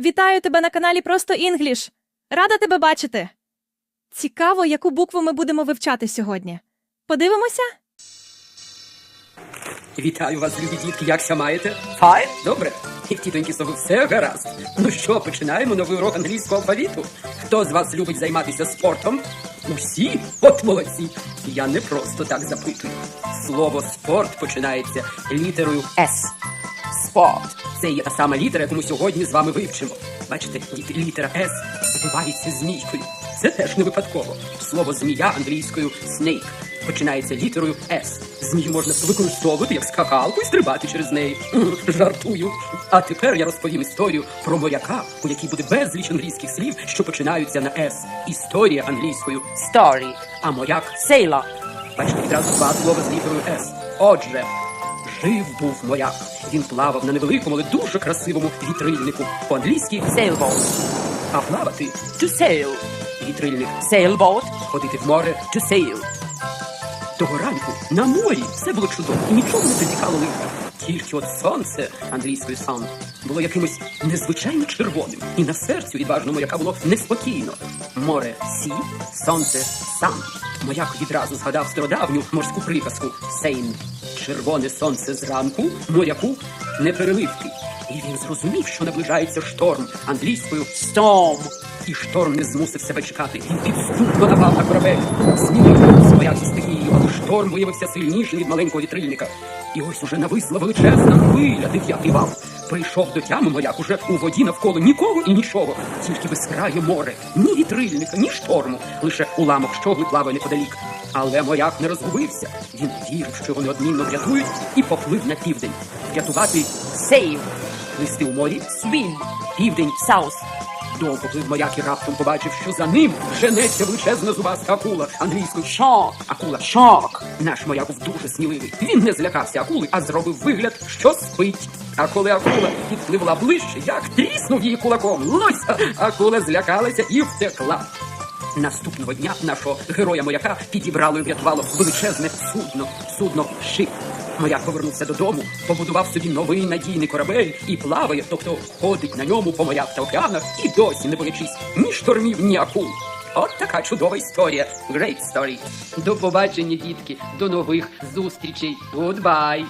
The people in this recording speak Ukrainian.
Вітаю тебе на каналі Просто Інгліш. Рада тебе бачити. Цікаво, яку букву ми будемо вивчати сьогодні. Подивимося? Вітаю вас, любі дітки, якся маєте? Файн? Добре. І тітоньки сови все гаразд. Ну що, починаємо новий урок англійського алфавіту. Хто з вас любить займатися спортом? Усі? От молодці. Я не просто так запитую. Слово спорт починається літерою С. Спорт. Це є та сама літера, яку ми сьогодні з вами вивчимо. Бачите, літера С збивається змійкою. Це теж не випадково. Слово змія англійською snake починається літерою С. Змію можна використовувати як скакалку і стрибати через неї. Жартую. А тепер я розповім історію про моряка, у якій буде безліч англійських слів, що починаються на С. Історія англійською Story. а моряк Sailor. Бачите, відразу два слова з літерою С. Отже, жив був моряк. Він плавав на невеликому, але дуже красивому вітрильнику. По-англійськи, Sailboat. а плавати To sail. вітрильник. Sailboat. Ходити в море To sail. того ранку на морі все було чудово і нічого не притікало лиха. Тільки от сонце англійською сан було якимось незвичайно червоним, і на серцю відважного моряка було неспокійно. Море сі, сонце сан. Моряк відразу згадав стародавню морську приказку Сейн. Червоне сонце зранку, моряку непереливки. І він зрозумів, що наближається шторм англійською Storm. і шторм не змусив себе чекати. Він підступно напав на корабель. Змінив своя стихією, але шторм виявився сильніший від маленького вітрильника. І ось уже нависла величезна хвиля, дев'ятий вал. Прийшов до тями моряк уже у воді навколо нікого і нічого, тільки безкрає море, ні вітрильника, ні шторму, лише уламок щогли плаває неподалік. Але моряк не розгубився. Він вірив, що його неодмінно врятують, і поплив на південь. Врятувати Sail. плисти у морі, Swim. південь South. Довго плив моряк і раптом побачив, що за ним женеться величезна зубаста акула англійською Shark. акула. Shark. Наш моряк був дуже сміливий. Він не злякався акули, а зробив вигляд, що спить. А коли акула підпливла ближче, як тріснув її кулаком. Лося! Акула злякалася і втекла. Наступного дня нашого героя моряка підібрало і врятувало величезне судно, судно шип. Моряк повернувся додому, побудував собі новий надійний корабель і плаває, тобто ходить на ньому по морях та океанах і досі не боячись ні штормів, ні акул. От така чудова історія. Great story. До побачення, дітки. До нових зустрічей. Goodbye.